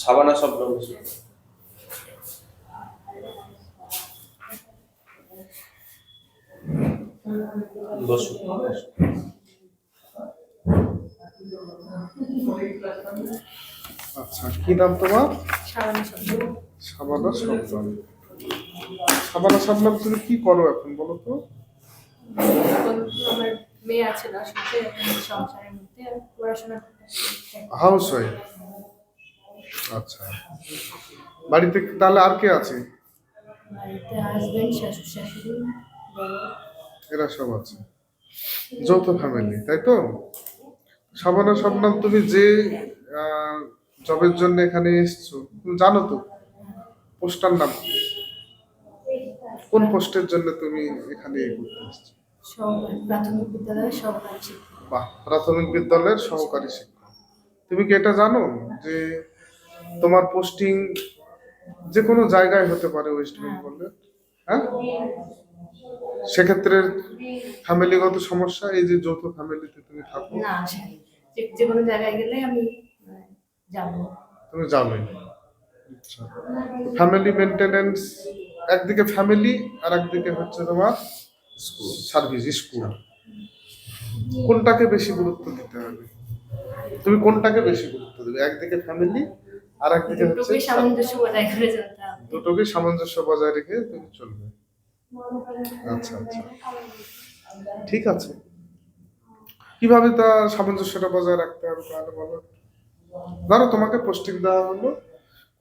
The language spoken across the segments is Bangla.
সাবানা শব্দ বসো। আচ্ছা কি নাম তোমার? সাবানা শব্দ সাবানা সাবানা তুমি কি করো এখন বলো তো? আমার মেয়ে আছে মাসের সংসারের মধ্যে পড়াশোনা হাউস ওয়াইফ আচ্ছা। বাড়িতে তাহলে আর কে আছে? বাড়িতে হাজবেন্ড শাশুড়ি শাশুড়ি এরা সব আছে। যৌথ ফ্যামিলি তাই তো? সাবানা শবনম তুমি যে জবের জন্য এখানে এসছো তুমি জানো তো পোস্টার নাম কোন পোস্টের জন্য তুমি এখানে এ করতে এসছো? প্রাথমিক বিদ্যালয়ের সহকারী শিক্ষক। বাহ প্রাথমিক বিদ্যালয়ের সহকারী শিক্ষক। তুমি কি এটা জানো যে তোমার পোস্টিং যে কোনো জায়গায় হতে পারে ওয়েস্ট বেঙ্গলে হ্যাঁ? সেক্ষেত্রে ফ্যামিলিগত সমস্যা এই যে যৌথ ফ্যামিলিতে তুমি থাকো। না যে কোনো জায়গায় গেলে আমি মানে, যাব। তুমি যাবে ফ্যামিলি মেনটেনেন্স একদিকে ফ্যামিলি আর একদিকে হচ্ছে তোমার সার্ভিস স্কুল কোনটাকে বেশি গুরুত্ব দিতে হবে? তুমি কোনটাকে বেশি গুরুত্ব দেবে? একদিকে ফ্যামিলি আর একদিকে হচ্ছে দুটোকে সামঞ্জস্য বজায় করে চলতে হবে। দুটোকে সামঞ্জস্য বজায় রেখে তুমি চলবে। আচ্ছা আচ্ছা। ঠিক আছে। কীভাবে তা সামঞ্জস্যটা বজায় রাখতে হবে তাহলে বলো? ধরো তোমাকে পোস্টিং দেওয়া হলো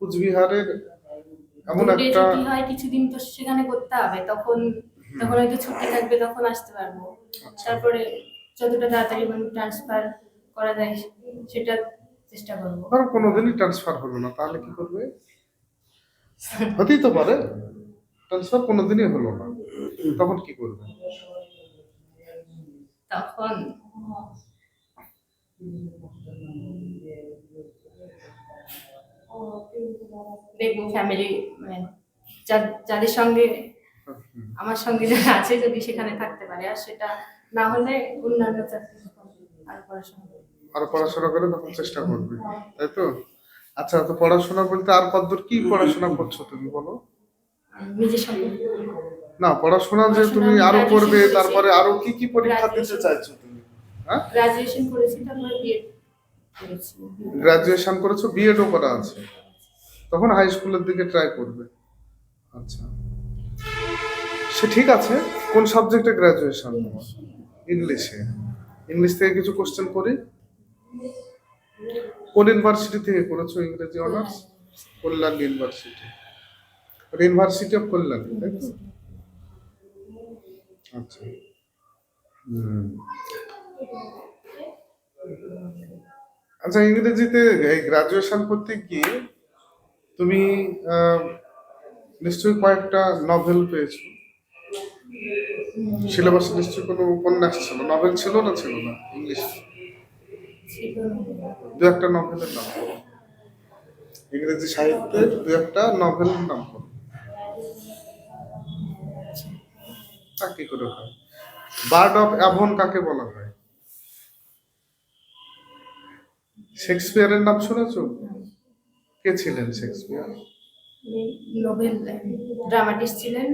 কুচবিহারের এমন একটা হয় কিছুদিন তো সেখানে করতে হবে তখন তখন হয়তো ছুটি থাকবে তখন আসতে পারব। তারপরে যতটা তাড়াতাড়ি মানে ট্রান্সফার করা যায় সেটা চেষ্টা করব। ধরো কোনোদিনই ট্রান্সফার হলো না তাহলে কি করবে? হতেই তো পারে ট্রান্সফার কোনোদিনই হলো না তখন কি করবে? তখন দেখব ফ্যামিলি মানে যাদের সঙ্গে আমার সঙ্গে যারা আছে যদি সেখানে থাকতে পারে আর সেটা না হলে অন্যান্য চাকরি আর পড়াশোনা। আর পড়াশোনা করে তখন চেষ্টা করবে তাই তো? আচ্ছা তো পড়াশোনা বলতে আর কতদূর কি পড়াশোনা করছ তুমি বলো? না পড়াশোনা যে তুমি আরও করবে তারপরে। আরও কি কি পরীক্ষা দিতে চাইছো তুমি? হ্যাঁ? গ্রাজুয়েশন করেছি তারপরে বিএড করেছি। গ্রাজুয়েশন করেছ বিএডও করা আছে। তখন হাই স্কুলের দিকে ট্রাই করবে। আচ্ছা। সে ঠিক আছে কোন সাবজেক্টে গ্রাজুয়েশন তোমার ইংলিশে ইংলিশ থেকে কিছু কোশ্চেন করি? কোন ইউনিভার্সিটি থেকে করেছ ইংরেজি honours? Kalyan university. University of Kalyan, তাই আচ্ছা। আচ্ছা ইংরেজিতে গ্রাজুয়েশন করতে গিয়ে তুমি নিশ্চয়ই কয়েকটা নভেল পেয়েছ। সিলেবাসে নিশ্চয়ই কোনো উপন্যাস ছিল? নভেল ছিল না ছিল না? ইংলিশ দু একটা নভেলের নাম বলো। ইংরেজি সাহিত্যের দু একটা নভেলের নাম বলো। তা কি করে হয়? বার্ড অফ অ্যাভন কাকে বলা হয়? শেক্সপিয়ারের নাম শুনেছো? কে ছিলেন শেক্সপিয়ার নোবেল ড্রামাটিস্ট ছিলেন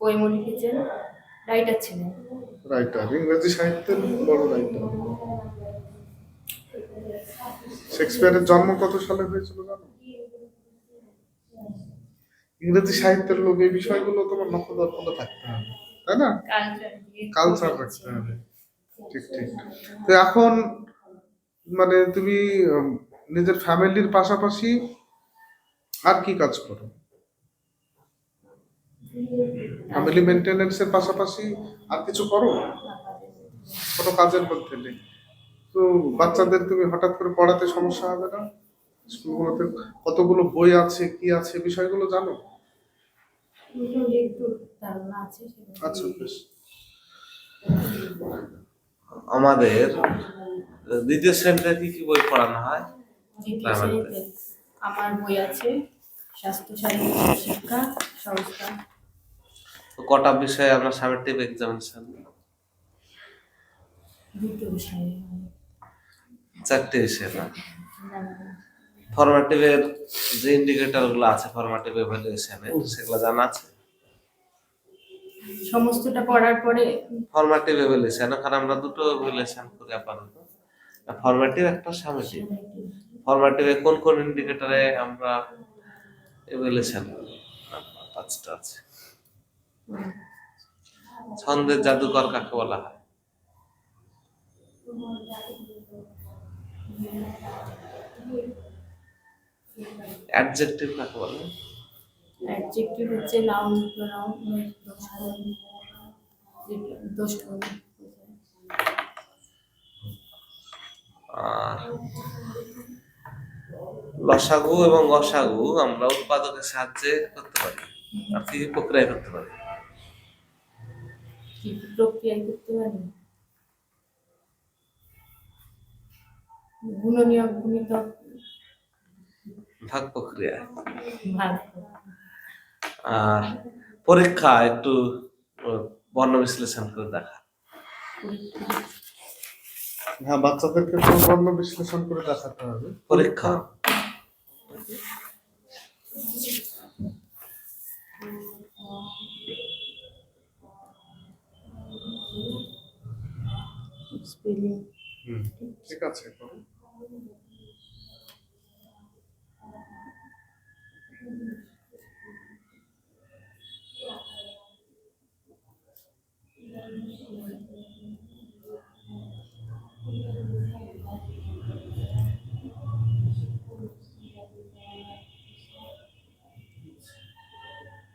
পোয়েমও লিখেছেন রাইটার ছিলেন। রাইটার ইংরেজি সাহিত্যের বড় রাইটার শেক্সপিয়ারের জন্ম কত সালে হয়েছিল জানো? ইংরেজি সাহিত্যের লোক, এই বিষয়গুলো তোমার নখদর্পণে থাকতে হবে, তাই না? কালচার রাখতে হবে। ঠিক ঠিক। তো এখন মানে তুমি নিজের ফ্যামিলির পাশাপাশি আর কি কাজ করো? ফ্যামিলি মেনটেনেন্সের পাশাপাশি আর কিছু করো? কোনো কাজের মধ্যে নেই। তো বাচ্চাদের তুমি হঠাৎ করে পড়াতে সমস্যা হবে না? স্কুলগুলোতে কতগুলো বই আছে কি আছে বিষয়গুলো জানো। আচ্ছা বেশ। আমাদের দ্বিতীয় শ্রেণীতে কি কি বই পড়ানো হয়? আমার বই আছে স্বাস্থ্য শারীরিক শিক্ষা সংস্থা কটা বিষয়ে আমরা সামেটিভ এক্সামিনেশন দুটো বিষয় চারটে বিষয় না। ফরম্যাটিভের যে ইন্ডিকেটরগুলো আছে ফরম্যাটিভ এভালুয়েশনে সেগুলো জানা আছে? সমস্তটা পড়ার পরে ফরম্যাটিভ এভালুয়েশন ওখানে আমরা দুটো এভালুয়েশন করি আপাতত। ফরম্যাটিভ একটা সামেটিভ ফরম্যাটিভে কোন কোন ইন্ডিকেটরে আমরা এভালুয়েশন পাঁচটা আছে। ছন্দের জাদুকর কাকে বলা হয়? অ্যাডজেক্টিভ কাকে বলে? অ্যাডজেক্টিভ হচ্ছে নাউন প্রোনাউন আর লসাগু এবং গসাগু আমরা উৎপাদকের সাহায্যে করতে পারি। আর কি কি প্রক্রিয়া করতে পারি কি প্রক্রিয়া করতে পারি? গুণনীয় গুণিতক। ভাগ প্রক্রিয়া। আর পরীক্ষা একটু বর্ণ বিশ্লেষণ করে দেখা। হ্যাঁ বাচ্চাদেরকে বর্ণ বিশ্লেষণ করে দেখাতে হবে। পরীক্ষা। স্পেলিং। ঠিক আছে করো। ওটা হর্ষই না দীর্ঘই লিখেছে এটা দীর্ঘই।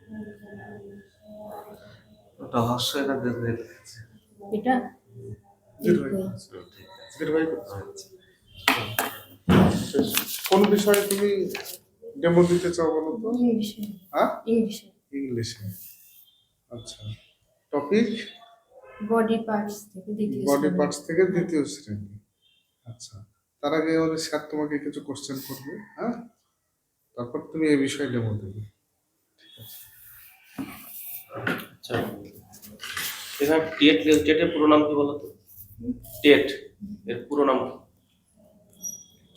হুম, ঠিক আছে দীর্ঘই করতে হবে। আচ্ছা। শেষ। কোন বিষয়ে তুমি ডেমো দিতে চাও বলো তো? ইংলিশে হ্যাঁ? ইংলিশে ইংলিশে আচ্ছা। টপিক বডি পার্টস থেকে দ্বিতীয় বডি পার্টস থেকে দ্বিতীয় শ্রেণি। আচ্ছা। তার আগে ওর স্যার তোমাকে কিছু কোশ্চেন করবে হ্যাঁ? তারপর তুমি এই বিষয়ে ডেমো দেবে। ঠিক আচ্ছা। এখানে টেট টেটের পুরো নাম কি বলতো টেট এর পুরো নাম কি?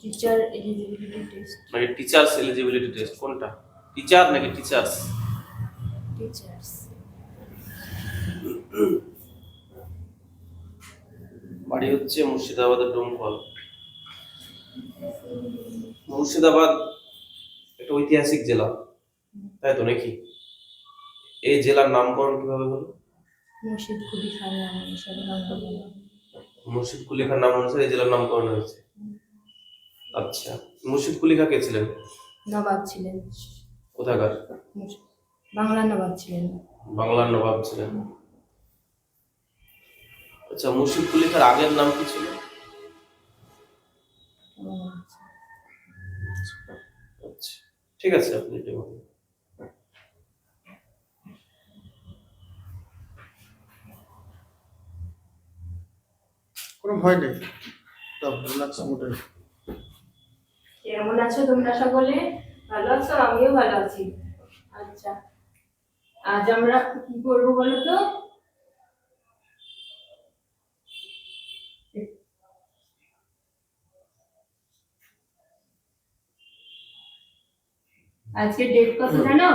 টিচার এলিজিবিলিটি টেস্ট মানে টিচার্স এলিজিবিলিটি টেস্ট কোনটা? টিচার নাকি টিচার্স টিচার্স বাড়ি হচ্ছে মুর্শিদাবাদের ডোমকল। মুর্শিদাবাদ একটা ঐতিহাসিক জেলা তাই তো নাকি? এই জেলার নামকরণ কীভাবে হলো? মুর্শিদ কুলি খান নাম অনুসারে মুর্শিদ কুলি খান নাম অনুসারে এই জেলার নামকরণ হয়েছে। আচ্ছা মুর্শিদ কুলি খা কে ছিলেন? নবাব ছিলেন। কোথাকার? বাংলার নবাব ছিলেন। বাংলার নবাব ছিলেন। আচ্ছা মুর্শিদ কুলি খার আগের নাম কি ছিল? আচ্ছা। ঠিক আছে আপনি এটা কোনো ভয় নেই। রিল্যাক্স মোডে কেমন আছো তোমরা সকলে? ভালো আছো? আমিও ভালো আছি। আচ্ছা আজ আমরা কি করব বলো তো? আজকে ডেট কত জানো?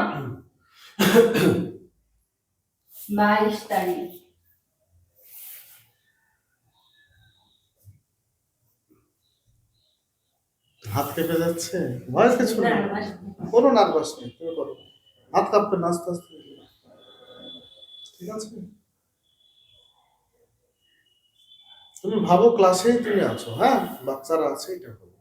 বাইশ তারিখ। হাত কেঁপে যাচ্ছে? ভয় কিছু না, কোনো নার্ভাস নেই তুমি করো হাত কাঁপবে না আস্তে আস্তে। ঠিক আছে? তুমি ভাবো ক্লাসেই তুমি আছো হ্যাঁ? বাচ্চারা আছে এটা করো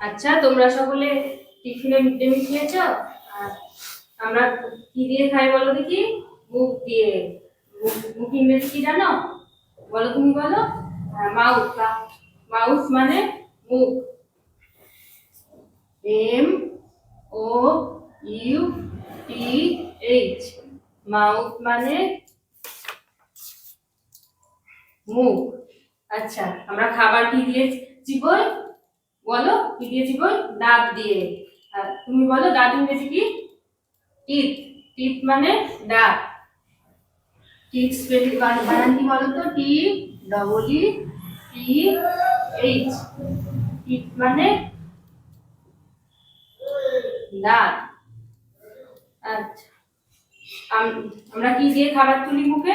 আচ্ছা তোমরা সকলে টিফিনে মিড ডে মিল খেয়েছ আর আমরা কি দিয়ে খাই বলো দেখি? মুখ দিয়ে মুখ- ইংরেজি কি জানো? বলো তুমি বলো। মাউথ মাউথ মানে মুখ M, O, U T H. Mouth মানে মুখ আচ্ছা আমরা খাবার কি দিয়ে চিবোই বলো, কি দিয়ে চিবোই দাঁত দিয়ে। তুমি বলো দাঁত ইংরেজি কি? টিথ টিথ মানে দাঁত টিথ বানান কি বলো তো? T, double E, T, H. Teeth মানে দাঁত আচ্ছা। আম- আমরা কি দিয়ে খাবার তুলি মুখে?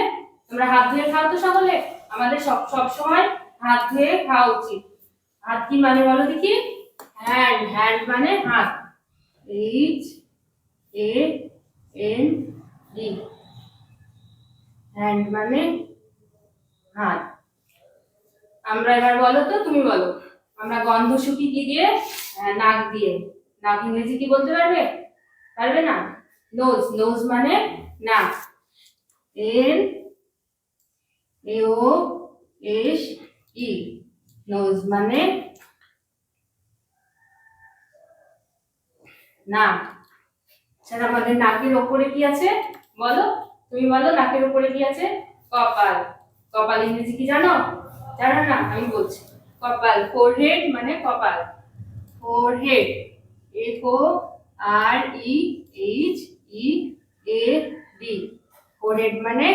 আমরা হাত ধুয়ে খাও তো সকলে। আমাদের সব সব সময় হাত ধুয়ে খাওয়া উচিত। হাত কি মানে বলো দেখি? হ্যান্ড। হ্যান্ড মানে হাত। H A N D hand মানে হাত। আমরা এবার বলো তো, তুমি বলো। আমরা গন্ধ শুকি কি দিয়ে? নাক দিয়ে। নাক ইংরেজি কি বলতে পারবে? পারবে না? নোজ নোজ মানে নাক। N A O S E nose মানে নাক স্যার আমাদের নাকের ওপরে কি আছে? বলো, তুমি বলো নাকের ওপরে কি আছে? কপাল। কপাল ইংরেজি কি জানো? জানো না, আমি বলছি। কপাল ফোরহেড মানে কপাল। Forehead F O R E H E A D forehead মানে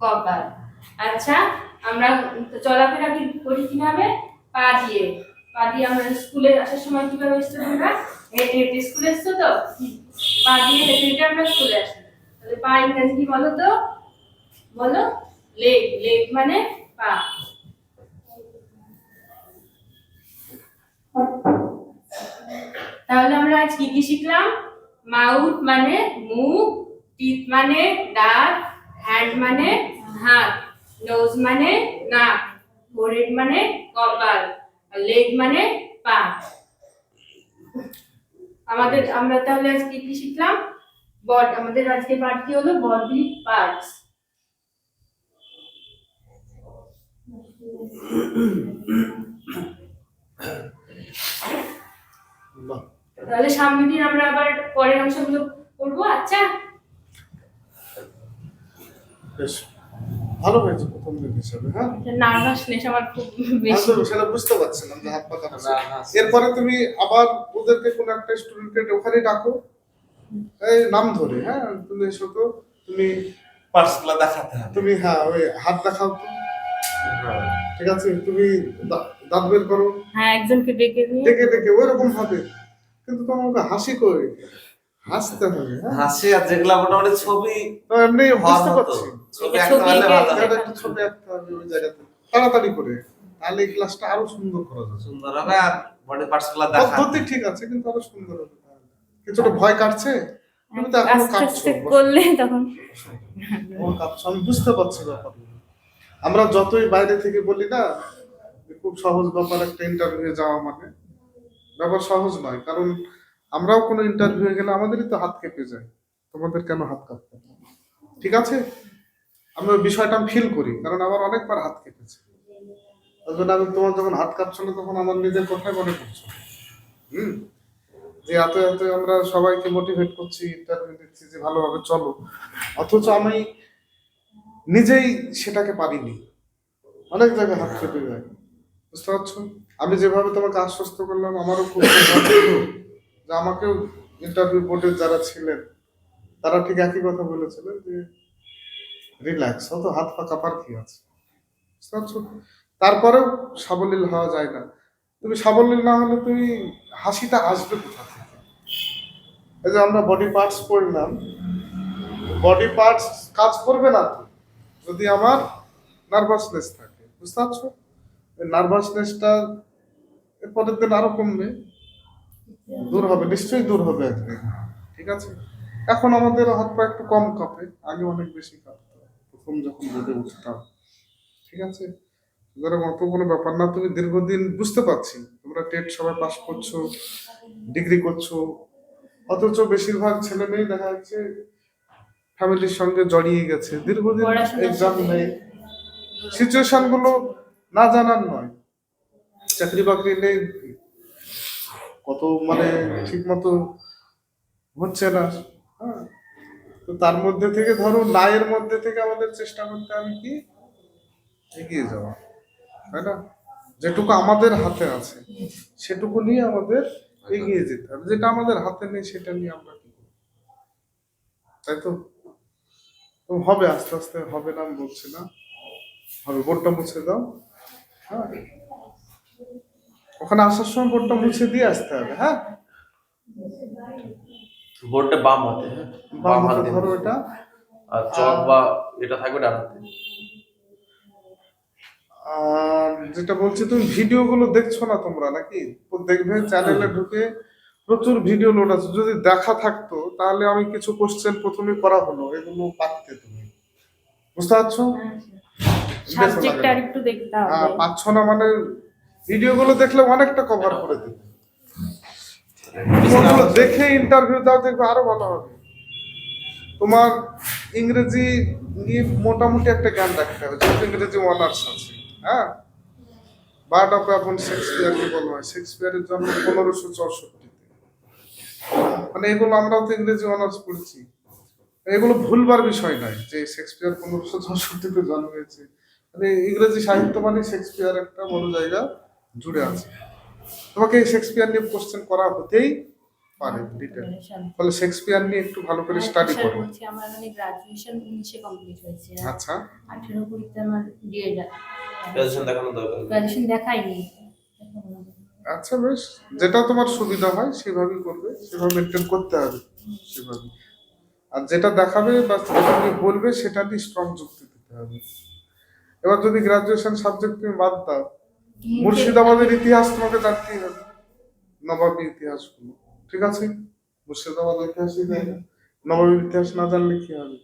কপাল। আচ্ছা আমরা চলাফেরা কি করি কীভাবে? পা দিয়ে পা দিয়ে আমরা স্কুলে আসার সময় কীভাবে এসছো তোমরা? হেঁটে স্কুলে এসছো তো? পা দিয়ে হেঁটে হেঁটে আমরা স্কুলে আসি। তাহলে পা ইংরেজি কি বলো তো? বলো? লেগ লেগ মানে পা। তাহলে আমরা আজ কি কি শিখলাম? মাউথ মানে মুখ, টিথ মানে দাঁত, হ্যান্ড মানে হাত, নোজ মানে নাক। ফোরহেড মানে কপাল আর লেগ মানে পা। আমাদের, আমরা তাহলে আজ কি শিখলাম? বড আমাদের আজকে পাঠ কি হলো? বডি পার্টস তাহলে সামনের দিন আমরা আবার পরের অংশগুলো করব আচ্ছা? ভালো হয়েছে প্রথম দিন হিসাবে হ্যাঁ? নার্ভাসনেস আমার খুব বেশি। সেটা বুঝতে পারছিলাম যে হাত পা কাঁপছে। এরপরে তুমি আবার ওদেরকে কোনো একটা স্টুডেন্টের ওখানে ডাকো। এই নাম ধরে হ্যাঁ? তুমি এসো তো তুমি পার্সগুলো দেখাতে হবে। তুমি হ্যাঁ ওই হাত দেখাও তো। ঠিক আছে? তুমি দাঁত বের করো। হ্যাঁ একজনকে ডেকে নিয়ে। ডেকে ডেকে ওইরকম হবে। কিন্তু তোমাকে হাসি করে হাসতে হবে হ্যাঁ। হাসি আর যেগুলা মোটামুটি ছবি এমনি হওয়ার বুঝতে পারছি। ছবি আঁকতে পারলে ভালো একটু ছবি আঁকতে হবে ওই জায়গাতে। তাড়াতাড়ি করে। তাহলে এই ক্লাসটা আরও সুন্দর করা যাবে। সুন্দর হবে আর বডি পার্টসগুলা দেখা পদ্ধতি ঠিক আছে কিন্তু আরও সুন্দর হবে কিছুটা ভয় কাটছে? তুমি তো এখনও আস্তে করলে তখন এখনও কাঁপছো আমি বুঝতে পারছি ব্যাপারগুলো। আমরা যতই বাইরে থেকে বলি না যে খুব সহজ ব্যাপার একটা ইন্টারভিউ যাওয়া মানে। ব্যাপার সহজ নয় কারণ আমরাও কোনো ইন্টারভিউ গেলে আমাদেরই তো হাত কেঁপে যায়। তোমাদের কেন হাত কাঁপতে ঠিক আছে? আমি ওই বিষয়টা আমি ফিল করি, কারণ আমার অনেকবার হাত কেঁপেছে। আমি তোমার যখন হাত কাঁপছিল তখন আমার নিজের কথাই মনে পড়ছে। হুম? যে এত এত আমরা সবাইকে মোটিভেট করছি ইন্টারভিউ দিচ্ছি যে ভালোভাবে চলো। অথচ আমি নিজেই সেটাকে পারিনি। অনেক জায়গায় হাত কেঁপে যায়। বুঝতে পারছ? আমি যেভাবে তোমাকে আশ্বস্ত করলাম, আমারও খুব যে আমাকেও ইন্টারভিউ বোর্ডের যারা ছিলেন, তারা ঠিক একই কথা বলেছিলেন যে রিল্যাক্স অত হাত পা কাঁপার কি আছে? তারপরেও সাবলীল হওয়া যায় না। তুমি সাবলীল না হলে তুমি হাসিটা আসবে কোথা থেকে? এই যে আমরা বডি পার্টস পড়লাম বডি পার্টস কাজ করবে না তো, যদি আমার নার্ভাসনেস থাকে। বুঝতে পারছ? নার্ভাসনেসটা পরের দিন আরও কমবে। দূর হবে নিশ্চয়ই দূর হবে। একদিন ঠিক আছে? এখন আমাদের হাত পা একটু কম কাঁপে আগে অনেক বেশি কাঁপতো। প্রথম যখন বোর্ডে উঠতাম। ঠিক আছে? সুতরাং অত কোনো ব্যাপার না তুমি দীর্ঘদিন বুঝতে পারছি। তোমরা টেট সবাই পাস করছ ডিগ্রি করছ। অথচ বেশিরভাগ ছেলে মেয়ে দেখা যাচ্ছে ফ্যামিলির সঙ্গে জড়িয়ে গেছে। দীর্ঘদিন এক্সাম নেই। সিচুয়েশনগুলো না জানার নয়। চাকরি বাকরি নেই কত মানে ঠিক মতো হচ্ছে না হ্যাঁ। তো তার মধ্যে থেকে ধরো নায়ের মধ্যে থেকে আমাদের চেষ্টা করতে হবে কি? এগিয়ে যাওয়া, তাই না? যেটুকু আমাদের হাতে আছে, সেটুকু নিয়ে আমাদের এগিয়ে যেতে হবে। যেটা আমাদের হাতে নেই, সেটা নিয়ে আমরা কি তাই তো? তো হবে, আস্তে আস্তে হবে না, আমি বলছি না। হবে বোর্ডটা মুছে দাও। হ্যাঁ। ওখানে আসার সময় বোর্ডটা মুছে দিয়ে আসতে হবে হ্যাঁ? বোর্ডটা বাম হাতে হ্যাঁ? বাম হাতে ধরো এটা। আর চক বা এটা থাকবে ডান হাতে। আর যেটা বলছি তুমি ভিডিও গুলো দেখছ না তোমরা নাকি? দেখবে চ্যানেলে ঢুকে প্রচুর ভিডিও লোড আছে। যদি দেখা থাকতো তাহলে আমি কিছু কোশ্চেন প্রথমে করা হলো এগুলো পারতে তুমি। বুঝতে পারছ? সাবজেক্টটা একটু দেখতে হ্যাঁ হবে পাচ্ছ না মানে ভিডিও গুলো দেখলে অনেকটা কভার করে দেবে। দেখে ইন্টারভিউ দাও দেখবে আরও ভালো হবে। তোমার ইংরেজি নিয়ে মোটামুটি একটা জ্ঞান রাখতে হবে যেহেতু ইংরেজি অনার্স আছে হ্যাঁ? বার্ড অফ অ্যাপন শেক্সপিয়ারকে বলা হয়। শেক্সপিয়ারের জন্ম পনেরোশো চৌষট্টিতে। মানে এগুলো আমরাও তো ইংরেজি অনার্স পড়ছি। এগুলো ভুলবার বিষয় নয় যে শেক্সপিয়ার পনেরোশো চৌষট্টিতে জন্ম হয়েছে। মানে ইংরেজি সাহিত্য মানে শেক্সপিয়ার একটা বড় জায়গা। জুড়ে আছে। তোমাকে এই শেক্সপিয়ার নিয়ে কোশ্চেন করা হতেই পারে ডিটেল ফলে শেক্সপিয়ার নিয়ে একটু ভালো করে স্টাডি স্যার করো। আমার মানে গ্রাজুয়েশন উনিশে কমপ্লিট হয়েছে। আচ্ছা। আঠেরো কুড়িতে আমার দিয়ে গ্রাজুয়েশন দেখানো দরকার গ্রাজুয়েশন দেখাইনি। আচ্ছা বেশ। যেটা তোমার সুবিধা হয় সেভাবেই করবে। সেভাবে মেনটেন করতে হবে সেভাবে আর যেটা দেখাবে বা যেটা তুমি বলবে সেটা দিয়ে স্ট্রং যুক্তি দিতে হবে। এবার যদি গ্রাজুয়েশন সাবজেক্ট তুমি বাদ দাও মুর্শিদাবাদের ইতিহাস তোমাকে জানতেই হবে। নবাবী ইতিহাসগুলো ঠিক আছে? মুর্শিদাবাদ ঐতিহাসিক নবাবীর ইতিহাস না জানলে কি হবে?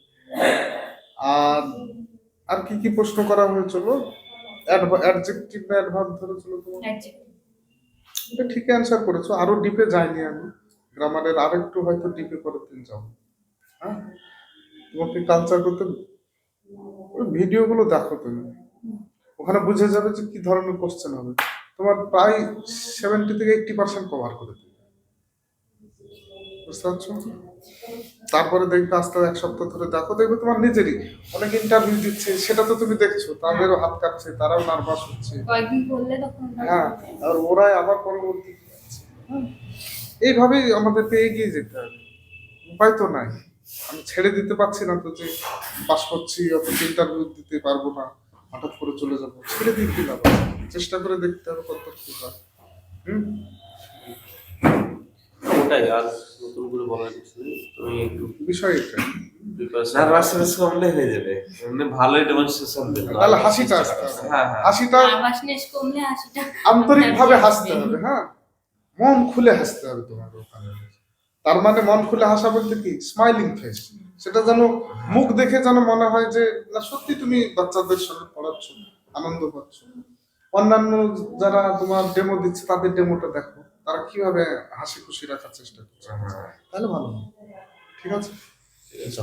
আর আর কি কি প্রশ্ন করা হয়েছিল? অ্যাডজেক্টিভ না অ্যাডভার্ব ধরেছিল তোমার এটা ঠিক অ্যান্সার করেছ। আরও ডিপে যাইনি আমি। গ্রামারের আরেকটু হয়তো ডিপে পরের দিন যাব হ্যাঁ? তোমাকে কালচার করতে ভিডিওগুলো দেখো তুমি। ওখানে বুঝে যাবে যে কি ধরনের কোশ্চেন হবে। তোমার প্রায় সেভেন্টি থেকে এইটটি পার্সেন্ট কভার করে দেবে। বুঝতে পারছ? তারপরে দেখবে আস্তে এক সপ্তাহ ধরে দেখো দেখবে তোমার নিজেরই অনেক ইন্টারভিউ দিচ্ছে সেটা তো তুমি দেখছ তাদেরও হাত কাটছে তারাও নার্ভাস হচ্ছে। হ্যাঁ আর ওরাই আবার পরবর্তী। এইভাবেই আমাদেরকে এগিয়ে যেতে হবে। উপায় তো নাই। আমি ছেড়ে দিতে পারছি না তো যে পাস করছি অথচ ইন্টারভিউ দিতে পারব না। হঠাৎ করে চলে যাব। ছেড়ে দিয়ে কি লাভ চেষ্টা করে দেখতে হবে কত কি হয়। হুম? ওটাই আর নতুন করে বলার কিছু নেই। তুমি একটু বিষয় এটা। প্রিপারেশন নার্ভাসনেস কমলে হয়ে যাবে। এমনি ভালোই ডেমনস্ট্রেশন দেবে। তাহলে হাসিটা হ্যাঁ হ্যাঁ। হাসিটা আবাসনেস কমলে হাসিটা। আন্তরিক হাসতে হবে হ্যাঁ? মন খুলে হাসতে হবে তোমার ওখানে। তার মানে মন খুলে হাসা বলতে কি? স্মাইলিং ফেস সেটা যেন মুখ দেখে যেন মনে হয় যে না সত্যি তুমি বাচ্চাদের সঙ্গে পড়াচ্ছ আনন্দ পাচ্ছ। অন্যান্য যারা তোমার ডেমো দিচ্ছে তাদের ডেমোটা দেখো। তারা কীভাবে হাসি খুশি রাখার চেষ্টা করছে। তাহলে ভালো ঠিক আছে? ঠিক আছে।